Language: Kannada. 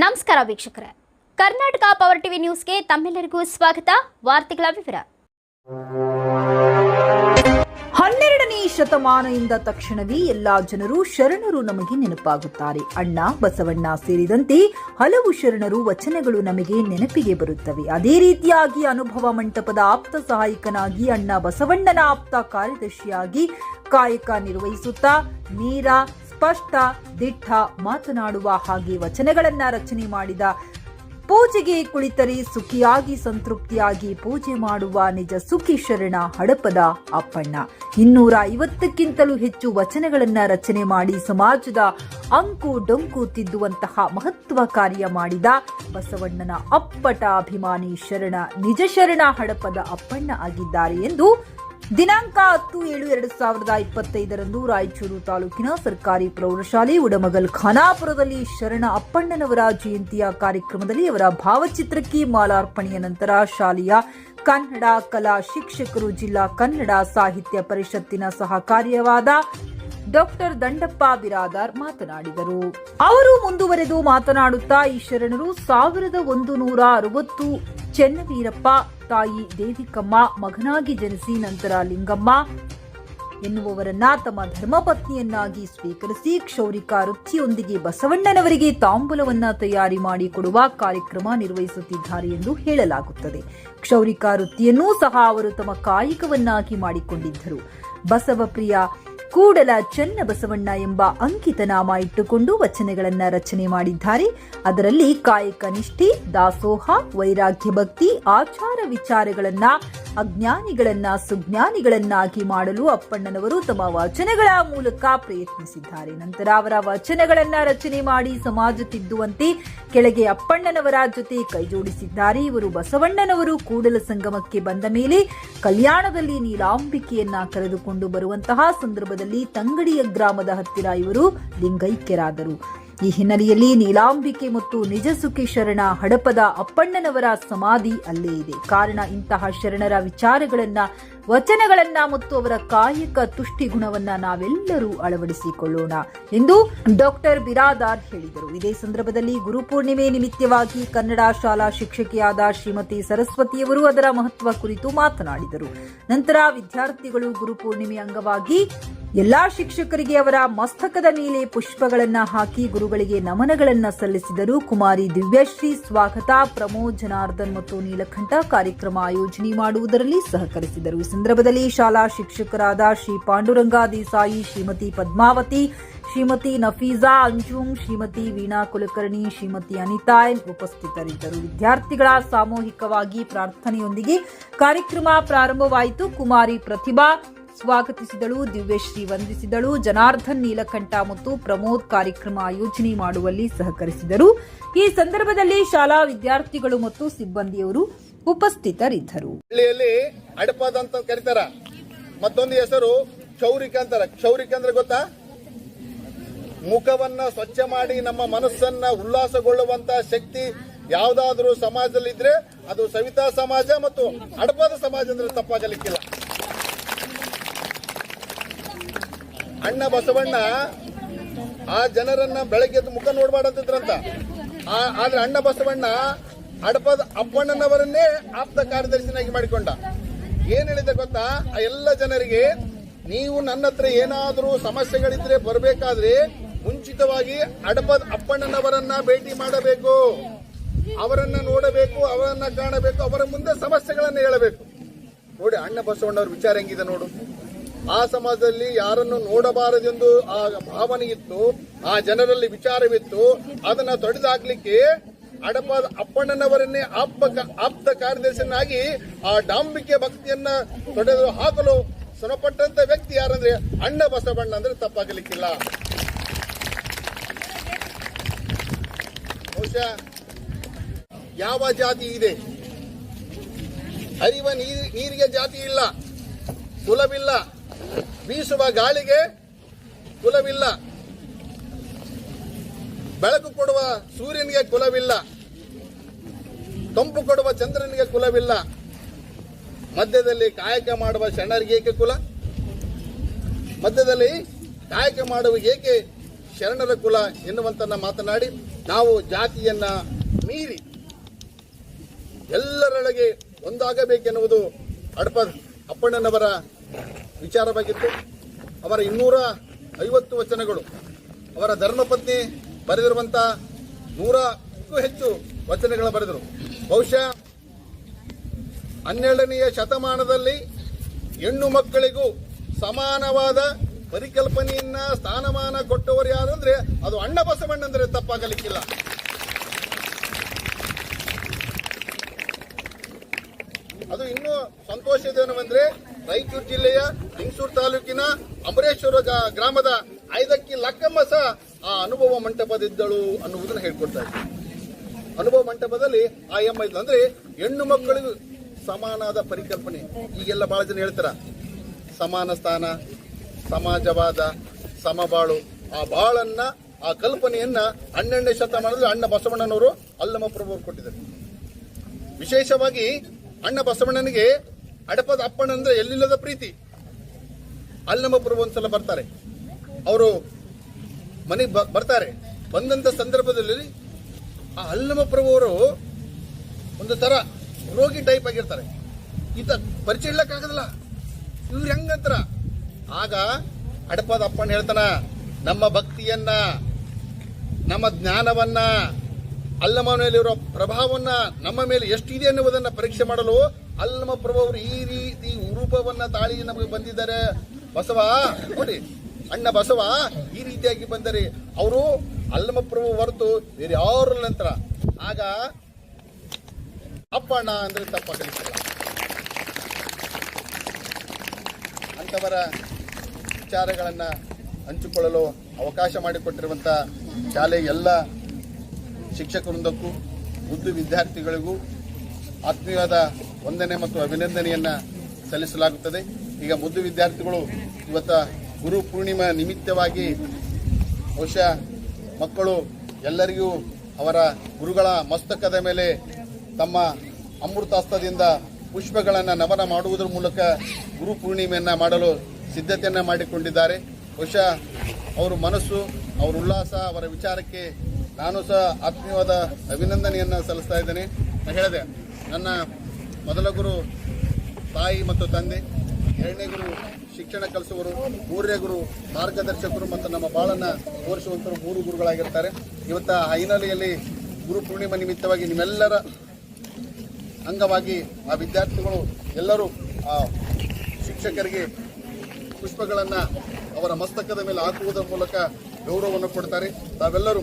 ನಮಸ್ಕಾರ ವೀಕ್ಷಕರೇ. ಕರ್ನಾಟಕ ಪವರ್ ಟಿವಿ ನ್ಯೂಸ್ಗೆ ತಮ್ಮೆಲ್ಲರಿಗೂ ಸ್ವಾಗತ. ವಾರ್ತೆಗಳ ವಿವರ. ಹನ್ನೆರಡನೇ ಶತಮಾನದಿಂದ ತಕ್ಷಣವೇ ಎಲ್ಲಾ ಜನರು ಶರಣರು ನಮಗೆ ನೆನಪಾಗುತ್ತಾರೆ. ಅಣ್ಣ, ಬಸವಣ್ಣ ಸೇರಿದಂತೆ ಹಲವು ಶರಣರು ವಚನಗಳು ನಮಗೆ ನೆನಪಿಗೆ ಬರುತ್ತವೆ. ಅದೇ ರೀತಿಯಾಗಿ ಅನುಭವ ಮಂಟಪದ ಆಪ್ತ ಸಹಾಯಕನಾಗಿ ಅಣ್ಣ ಬಸವಣ್ಣನ ಆಪ್ತ ಕಾರ್ಯದರ್ಶಿಯಾಗಿ ಕಾಯಕ ನಿರ್ವಹಿಸುತ್ತಾ, ನೇರ ಸ್ಪಷ್ಟ, ದಿಟ್ಟ ಮಾತನಾಡುವ ಹಾಗೆ ವಚನಗಳನ್ನ ರಚನೆ ಮಾಡಿದ ಪೂಜೆಗೆ ಕುಳಿತರೆ ಸುಖಿಯಾಗಿ ಸಂತೃಪ್ತಿಯಾಗಿ ಪೂಜೆ ಮಾಡುವ ನಿಜ ಸುಖಿ ಶರಣ ಹಡಪದ ಅಪ್ಪಣ್ಣ. ಇನ್ನೂರ ಐವತ್ತಕ್ಕಿಂತಲೂ ಹೆಚ್ಚು ವಚನಗಳನ್ನ ರಚನೆ ಮಾಡಿ ಸಮಾಜದ ಅಂಕು ಡೊಂಕು ತಿದ್ದುವಂತಹ ಮಹತ್ವ ಕಾರ್ಯ ಮಾಡಿದ ಬಸವಣ್ಣನ ಅಪ್ಪಟ ಅಭಿಮಾನಿ ಶರಣ ನಿಜ ಶರಣ ಹಡಪದ ಅಪ್ಪಣ್ಣ ಆಗಿದ್ದಾರೆ ಎಂದು ದಿನಾಂಕ ಹತ್ತು ಏಳು ಎರಡು ಸಾವಿರದ ಇಪ್ಪತ್ತೈದರಂದು ರಾಯಚೂರು ತಾಲೂಕಿನ ಸರ್ಕಾರಿ ಪ್ರೌಢಶಾಲೆ ಉಡಮಗಲ್ ಖಾನಾಪುರದಲ್ಲಿ ಶರಣ ಅಪ್ಪಣ್ಣನವರ ಜಯಂತಿಯ ಕಾರ್ಯಕ್ರಮದಲ್ಲಿ ಅವರ ಭಾವಚಿತ್ರಕ್ಕೆ ಮಾಲಾರ್ಪಣೆಯ ನಂತರ ಶಾಲೆಯ ಕನ್ನಡ ಕಲಾ ಶಿಕ್ಷಕರು ಜಿಲ್ಲಾ ಕನ್ನಡ ಸಾಹಿತ್ಯ ಪರಿಷತ್ತಿನ ಸಹಕಾರ್ಯವಾದ ಡಾಕ್ಟರ್ ದಂಡಪ್ಪ ಬಿರಾದಾರ್ ಮಾತನಾಡಿದರು. ಅವರು ಮುಂದುವರೆದು ಮಾತನಾಡುತ್ತಾ ಈ ಶರಣರು ಸಾವಿರದ ಒಂದು ನೂರ ಅರವತ್ತು ಚೆನ್ನವೀರಪ್ಪ ತಾಯಿ ದೇವಿಕಮ್ಮ ಮಗನಾಗಿ ಜನಿಸಿ ನಂತರ ಲಿಂಗಮ್ಮ ಎನ್ನುವವರನ್ನ ತಮ್ಮ ಧರ್ಮಪತ್ನಿಯನ್ನಾಗಿ ಸ್ವೀಕರಿಸಿ ಕ್ಷೌರಿಕ ವೃತ್ತಿಯೊಂದಿಗೆ ಬಸವಣ್ಣನವರಿಗೆ ತಾಂಬೂಲವನ್ನ ತಯಾರಿ ಮಾಡಿ ಕೊಡುವ ಕಾರ್ಯಕ್ರಮ ನಿರ್ವಹಿಸುತ್ತಿದ್ದಾರೆ ಎಂದು ಹೇಳಲಾಗುತ್ತದೆ. ಕ್ಷೌರಿಕ ವೃತ್ತಿಯನ್ನೂ ಸಹ ಅವರು ತಮ್ಮ ಕಾಯಕವನ್ನಾಗಿ ಮಾಡಿಕೊಂಡಿದ್ದರು. ಬಸವಪ್ರಿಯ ಕೂಡಲ ಚನ್ನಬಸವಣ್ಣ ಎಂಬ ಅಂಕಿತ ನಾಮ ಇಟ್ಟುಕೊಂಡು ವಚನಗಳನ್ನ ರಚನೆ ಮಾಡಿದ್ದಾರೆ. ಅದರಲ್ಲಿ ಕಾಯಕ ನಿಷ್ಠೆ, ದಾಸೋಹ, ವೈರಾಗ್ಯ ಭಕ್ತಿ, ಆಚಾರ ವಿಚಾರಗಳನ್ನ ಅಜ್ಞಾನಿಗಳನ್ನ, ಸುಜ್ಞಾನಿಗಳನ್ನಾಗಿ ಮಾಡಲು ಅಪ್ಪಣ್ಣನವರು ತಮ್ಮ ವಚನಗಳ ಮೂಲಕ ಪ್ರಯತ್ನಿಸಿದ್ದಾರೆ. ನಂತರ ಅವರ ವಚನಗಳನ್ನ ರಚನೆ ಮಾಡಿ ಸಮಾಜ ತಿದ್ದುವಂತೆ ಕೆಳಗೆ ಅಪ್ಪಣ್ಣನವರ ಜೊತೆ ಕೈಜೋಡಿಸಿದ್ದಾರೆ. ಇವರು ಬಸವಣ್ಣನವರು ಕೂಡಲ ಸಂಗಮಕ್ಕೆ ಬಂದ ಮೇಲೆ ಕಲ್ಯಾಣದಲ್ಲಿ ನೀಲಾಂಬಿಕೆಯನ್ನ ಕರೆದುಕೊಂಡು ಬರುವಂತಹ ಸಂದರ್ಭದಲ್ಲಿ ತಂಗಡಿಯ ಗ್ರಾಮದ ಹತ್ತಿರ ಇವರು ಲಿಂಗೈಕ್ಯರಾದರು. ಈ ಹಿನ್ನೆಲೆಯಲ್ಲಿ ನೀಲಾಂಬಿಕೆ ಮತ್ತು ನಿಜಸುಖಿ ಶರಣ ಹಡಪದ ಅಪ್ಪಣ್ಣನವರ ಸಮಾಧಿ ಅಲ್ಲೇ ಇದೆ. ಕಾರಣ ಇಂತಹ ಶರಣರ ವಿಚಾರಗಳನ್ನ, ವಚನಗಳನ್ನ ಮತ್ತು ಅವರ ಕಾಯಕ ತುಷ್ಟಿ ಗುಣವನ್ನ ನಾವೆಲ್ಲರೂ ಅಳವಡಿಸಿಕೊಳ್ಳೋಣ ಎಂದು ಡಾಕ್ಟರ್ ಬಿರಾದಾರ್ ಹೇಳಿದರು. ಇದೇ ಸಂದರ್ಭದಲ್ಲಿ ಗುರುಪೂರ್ಣಿಮೆ ನಿಮಿತ್ತವಾಗಿ ಕನ್ನಡ ಶಾಲಾ ಶಿಕ್ಷಕಿಯಾದ ಶ್ರೀಮತಿ ಸರಸ್ವತಿಯವರು ಅದರ ಮಹತ್ವ ಕುರಿತು ಮಾತನಾಡಿದರು. ನಂತರ ವಿದ್ಯಾರ್ಥಿಗಳು ಗುರುಪೂರ್ಣಿಮೆ ಅಂಗವಾಗಿ ಎಲ್ಲಾ ಶಿಕ್ಷಕರಿಗೆ ಅವರ ಮಸ್ತಕದ ಮೇಲೆ ಪುಷ್ಪಗಳನ್ನ ಹಾಕಿ ಗುರುಗಳಿಗೆ ನಮನಗಳನ್ನ ಸಲ್ಲಿಸಿದರು. ಕುಮಾರಿ ದಿವ್ಯಶ್ರೀ ಸ್ವಾಗತ, ಪ್ರಮೋದ್ ಜನಾರ್ದನ್ ಮತ್ತು ನೀಲಕಂಠ ಕಾರ್ಯಕ್ರಮ ಆಯೋಜನೆ ಮಾಡುವುದರಲ್ಲಿ ಸಹಕರಿಸಿದರು. ಈ ಸಂದರ್ಭದಲ್ಲಿ ಶಾಲಾ ಶಿಕ್ಷಕರಾದ ಶ್ರೀ ಪಾಂಡುರಂಗ ದೇಸಾಯಿ, ಶ್ರೀಮತಿ ಪದ್ಮಾವತಿ, ಶ್ರೀಮತಿ ನಫೀಜಾ ಅಂಜುಂ ಶ್ರೀಮತಿ ವೀಣಾ ಕುಲಕರ್ಣಿ, ಶ್ರೀಮತಿ ಅನಿತಾ ಉಪಸ್ಥಿತರಿದ್ದರು. ವಿದ್ಯಾರ್ಥಿಗಳ ಸಾಮೂಹಿಕವಾಗಿ ಪ್ರಾರ್ಥನೆಯೊಂದಿಗೆ ಕಾರ್ಯಕ್ರಮ ಪ್ರಾರಂಭವಾಯಿತು. ಕುಮಾರಿ ಪ್ರತಿಭಾ ಸ್ವಾಗತಿಸಿದಳು ದಿವ್ಯಶ್ರೀ ವಂದಿಸಿದಳು. ಜನಾರ್ದನ್ ನೀಲಕಂಠ ಮತ್ತು ಪ್ರಮೋದ್ ಕಾರ್ಯಕ್ರಮ ಆಯೋಜನೆ ಮಾಡುವಲ್ಲಿ ಸಹಕರಿಸಿದರು. ಈ ಸಂದರ್ಭದಲ್ಲಿ ಶಾಲಾ ವಿದ್ಯಾರ್ಥಿಗಳು ಮತ್ತು ಸಿಬ್ಬಂದಿಯವರು ಉಪಸ್ಥಿತರಿದ್ದರು. ಹಳ್ಳಿಯಲ್ಲಿ ಅಡಪದ ಅಂತ ಕರೀತಾರ. ಮತ್ತೊಂದು ಹೆಸರು ಕ್ಷೌರಿಕ ಅಂತಾರ. ಕ್ಷೌರಿಕ ಅಂದ್ರೆ ಗೊತ್ತಾ? ಮುಖವನ್ನ ಸ್ವಚ್ಛ ಮಾಡಿ ನಮ್ಮ ಮನಸ್ಸನ್ನ ಉಲ್ಲಾಸಗೊಳ್ಳುವಂತ ಶಕ್ತಿ ಯಾವ್ದಾದ್ರೂ ಸಮಾಜದಲ್ಲಿ ಇದ್ರೆ ಅದು ಸವಿತಾ ಸಮಾಜ ಮತ್ತು ಅಡಪದ ಸಮಾಜ ಅಂದ್ರೆ ತಪ್ಪಾಗಲಿಕ್ಕಿಲ್ಲ. ಅಣ್ಣ ಬಸವಣ್ಣ, ಆ ಜನರನ್ನ ಬೆಳಗ್ಗೆ ಮುಖ ನೋಡ್ಬಾರ್ದಂತಿದ್ರಂತ. ಆದ್ರೆ ಅಣ್ಣ ಬಸವಣ್ಣ ಅಡಪದ ಅಪ್ಪಣ್ಣನವರನ್ನೇ ಆಪ್ತ ಕಾರ್ಯದರ್ಶಿನಾಗಿ ಮಾಡಿಕೊಂಡ. ಏನ್ ಹೇಳಿದೆ ಗೊತ್ತಾ? ಆ ಎಲ್ಲ ಜನರಿಗೆ ನೀವು ನನ್ನ ಹತ್ರ ಏನಾದರೂ ಸಮಸ್ಯೆಗಳಿದ್ರೆ ಬರಬೇಕಾದ್ರೆ ಮುಂಚಿತವಾಗಿ ಅಡಪದ ಅಪ್ಪಣ್ಣನವರನ್ನ ಭೇಟಿ ಮಾಡಬೇಕು. ಅವರನ್ನ ನೋಡಬೇಕು, ಅವರನ್ನ ಕಾಣಬೇಕು, ಅವರ ಮುಂದೆ ಸಮಸ್ಯೆಗಳನ್ನು ಹೇಳಬೇಕು. ನೋಡಿ, ಅಣ್ಣ ಬಸವಣ್ಣವ್ರ ವಿಚಾರ ಹೆಂಗಿದೆ ನೋಡು. ಆ ಸಮಾಜದಲ್ಲಿ ಯಾರನ್ನು ನೋಡಬಾರದೆಂದು ಆ ಭಾವನೆ ಇತ್ತು, ಆ ಜನರಲ್ಲಿ ವಿಚಾರವಿತ್ತು, ಅದನ್ನ ತೊಡೆದಾಕ್ಲಿಕ್ಕೆ ಅಡಪ ಅಪ್ಪಣ್ಣನವರನ್ನೇ ಆಪ್ತ ಆಪ್ತ ಕಾರ್ಯದರ್ಶಿಯನ್ನಾಗಿ ಆ ಡಾಂಬಿಕೆ ಭಕ್ತಿಯನ್ನ ತೊಡೆದು ಹಾಕಲು ಶ್ರಮಪಟ್ಟಂತ ವ್ಯಕ್ತಿ ಯಾರಂದ್ರೆ ಅಣ್ಣ ಬಸವಣ್ಣ ಅಂದ್ರೆ ತಪ್ಪಾಗಲಿಕ್ಕಿಲ್ಲ. ಬಹುಶಃ ಯಾವ ಜಾತಿ ಇದೆ? ಹರಿವ ನೀರ್- ನೀರಿಗೆ ಜಾತಿ ಇಲ್ಲ, ಕುಲವಿಲ್ಲ ಬೀಸುವ ಗಾಳಿಗೆ ಕುಲವಿಲ್ಲ. ಬೆಳಕು ಕೊಡುವ ಸೂರ್ಯನಿಗೆ ಕುಲವಿಲ್ಲ. ತಂಪು ಕೊಡುವ ಚಂದ್ರನಿಗೆ ಕುಲವಿಲ್ಲ. ಮಧ್ಯದಲ್ಲಿ ಕಾಯಕ ಮಾಡುವ ಶರಣರಿಗೆ ಏಕೆ ಕುಲ? ಮಧ್ಯದಲ್ಲಿ ಕಾಯಕ ಮಾಡುವ ಏಕೆ ಶರಣರ ಕುಲ ಎನ್ನುವಂತನ್ನ ಮಾತನಾಡಿ, ನಾವು ಜಾತಿಯನ್ನ ಮೀರಿ ಎಲ್ಲರೊಳಗೆ ಒಂದಾಗಬೇಕೆನ್ನುವುದು ಅಡಪ ಅಪ್ಪಣ್ಣನವರ ವಿಚಾರವಾಗಿತ್ತು. ಅವರ ಇನ್ನೂರ ಐವತ್ತು ವಚನಗಳು, ಅವರ ಧರ್ಮಪತ್ನಿ ಬರೆದಿರುವಂತ ನೂರಕ್ಕೂ ಹೆಚ್ಚು ವಚನಗಳ ಬರೆದರು. ಬಹುಶಃ ಹನ್ನೆರಡನೆಯ ಶತಮಾನದಲ್ಲಿ ಹೆಣ್ಣು ಮಕ್ಕಳಿಗೂ ಸಮಾನವಾದ ಪರಿಕಲ್ಪನೆಯನ್ನ ಸ್ಥಾನಮಾನ ಕೊಟ್ಟವರು ಯಾರು ಅಂದ್ರೆ, ಅದು ಅಣ್ಣ ಬಸವಣ್ಣಂದ್ರೆ ತಪ್ಪಾಗಲಿಕ್ಕಿಲ್ಲ. ಅದು ಇನ್ನೂ ಸಂತೋಷದೇನವೆಂದ್ರೆ ರಾಯಚೂರು ಜಿಲ್ಲೆಯ ಲಿಂಗಸೂರು ತಾಲೂಕಿನ ಅಮರೇಶ್ವರ ಗ್ರಾಮದ ಐದಕ್ಕಿ ಲಕ್ಕಮ್ಮ ಸಹ ಆ ಅನುಭವ ಮಂಟಪದಿದ್ದಳು ಅನ್ನುವುದನ್ನು ಹೇಳ್ಕೊಡ್ತಾ ಇದ್ದೆ. ಅನುಭವ ಮಂಟಪದಲ್ಲಿ ಆ ಎಮ್ಮ ಇದ್ಲು ಅಂದ್ರೆ ಹೆಣ್ಣು ಮಕ್ಕಳಿಗೂ ಸಮಾನಾದ ಪರಿಕಲ್ಪನೆ. ಈಗೆಲ್ಲ ಬಹಳ ಜನ ಹೇಳ್ತಾರ, ಸಮಾನ ಸ್ಥಾನ, ಸಮಾಜವಾದ, ಸಮಬಾಳು. ಆ ಬಾಳನ್ನ, ಆ ಕಲ್ಪನೆಯನ್ನ ಹನ್ನೆರಡನೇ ಶತಮಾನದಲ್ಲಿ ಅಣ್ಣ ಬಸವಣ್ಣನವರು ಅಲ್ಲಮ್ಮ ಪ್ರಭು ಕೊಟ್ಟಿದ್ದಾರೆ. ವಿಶೇಷವಾಗಿ ಅಣ್ಣ ಬಸವಣ್ಣನಿಗೆ ಅಡಪದ ಅಪ್ಪಣ್ಣ ಅಂದ್ರೆ ಎಲ್ಲಿಲ್ಲದ ಪ್ರೀತಿ? ಅಲ್ಲಮ ಪ್ರಭು ಒಂದ್ಸಲ ಬರ್ತಾರೆ. ಅವರು ಮನೆಗೆ ಬರ್ತಾರೆ. ಬಂದಂತ ಸಂದರ್ಭದಲ್ಲಿ ಆ ಅಲ್ಲಮ ಪ್ರಭು ಅವರು ಒಂದು ತರ ರೋಗಿ ಟೈಪ್ ಆಗಿರ್ತಾರೆ. ಈತ ಪರಿಚಯ ಇಡ್ಲಕ್ಕಾಗದಲ್ಲ ಇವ್ರು ಹೆಂಗಂತರ ಆಗ ಅಡಪದ ಅಪ್ಪಣ್ಣ ಹೇಳ್ತಾನ, ನಮ್ಮ ಭಕ್ತಿಯನ್ನ, ನಮ್ಮ ಜ್ಞಾನವನ್ನ ಅಲ್ಲಮ ಪ್ರಭಾವವನ್ನ ನಮ್ಮ ಮೇಲೆ ಎಷ್ಟಿದೆ ಎನ್ನುವುದನ್ನ ಪರೀಕ್ಷೆ ಮಾಡಲು ಅಲ್ಲಮ ಪ್ರಭು ಅವರು ಈ ರೀತಿ ರೂಪವನ್ನ ತಾಳಿ ನಮಗೆ ಬಂದಿದ್ದಾರೆ. ಬಸವ, ನೋಡಿ, ಅಣ್ಣ ಬಸವ ಈ ರೀತಿಯಾಗಿ ಬಂದರೆ ಅವರು ಅಲ್ಲಮ ಪ್ರಭು ಹೊರತು ಬೇರೆ ಯಾರ ನಂತರ. ಆಗ ಅಪ್ಪಣ್ಣ ಅಂದ್ರೆ ಕಲಿಸಲ್ಲ ಅಂಥವರ ವಿಚಾರಗಳನ್ನ ಹಂಚಿಕೊಳ್ಳಲು ಅವಕಾಶ ಮಾಡಿಕೊಟ್ಟಿರುವಂತ ಶಾಲೆ ಎಲ್ಲ ಶಿಕ್ಷಕ ವೃಂದಕ್ಕೂ ಬುದ್ಧಿ ವಿದ್ಯಾರ್ಥಿಗಳಿಗೂ ಆತ್ಮೀಯವಾದ ವಂದನೆ ಮತ್ತು ಅಭಿನಂದನೆಯನ್ನ ಸಲ್ಲಿಸಲಾಗುತ್ತದೆ. ಈಗ ಮುದ್ದು ವಿದ್ಯಾರ್ಥಿಗಳು ಇವತ್ತ ಗುರು ಪೂರ್ಣಿಮಾ ನಿಮಿತ್ತವಾಗಿ ಬಹುಶಃ ಮಕ್ಕಳು ಎಲ್ಲರಿಗೂ ಅವರ ಗುರುಗಳ ಮಸ್ತಕದ ಮೇಲೆ ತಮ್ಮ ಅಮೃತಾಸ್ತ್ರದಿಂದ ಪುಷ್ಪಗಳನ್ನು ನಮನ ಮಾಡುವುದರ ಮೂಲಕ ಗುರು ಪೂರ್ಣಿಮೆಯನ್ನು ಮಾಡಲು ಸಿದ್ಧತೆಯನ್ನ ಮಾಡಿಕೊಂಡಿದ್ದಾರೆ. ಬಹುಶಃ ಅವರ ಮನಸ್ಸು, ಅವರ ಉಲ್ಲಾಸ, ಅವರ ವಿಚಾರಕ್ಕೆ ನಾನು ಸಹ ಆತ್ಮೀಯವಾದ ಅಭಿನಂದನೆಯನ್ನ ಸಲ್ಲಿಸ್ತಾ ಇದ್ದೇನೆ. ನಾನು ಹೇಳಿದೆ, ನನ್ನ ಮೊದಲ ಗುರು ತಾಯಿ ಮತ್ತು ತಂದೆ, ಎರಡನೇ ಗುರು ಶಿಕ್ಷಣ ಕಲಿಸುವರು, ಮೂರನೇ ಗುರು ಮಾರ್ಗದರ್ಶಕರು ಮತ್ತು ನಮ್ಮ ಬಾಳನ್ನ ತೋರಿಸುವಂತರು ಮೂರು ಗುರುಗಳಾಗಿರ್ತಾರೆ. ಇವತ್ತ ಹೈನಲೆಯಲ್ಲಿ ಗುರು ಪೂರ್ಣಿಮಾ ನಿಮಿತ್ತವಾಗಿ ನಿಮ್ಮೆಲ್ಲರ ಅಂಗವಾಗಿ ಆ ವಿದ್ಯಾರ್ಥಿಗಳು ಎಲ್ಲರೂ ಆ ಶಿಕ್ಷಕರಿಗೆ ಪುಷ್ಪಗಳನ್ನು ಅವರ ಮಸ್ತಕದ ಮೇಲೆ ಹಾಕುವುದರ ಮೂಲಕ ಗೌರವವನ್ನು ಕೊಡ್ತಾರೆ. ತಾವೆಲ್ಲರೂ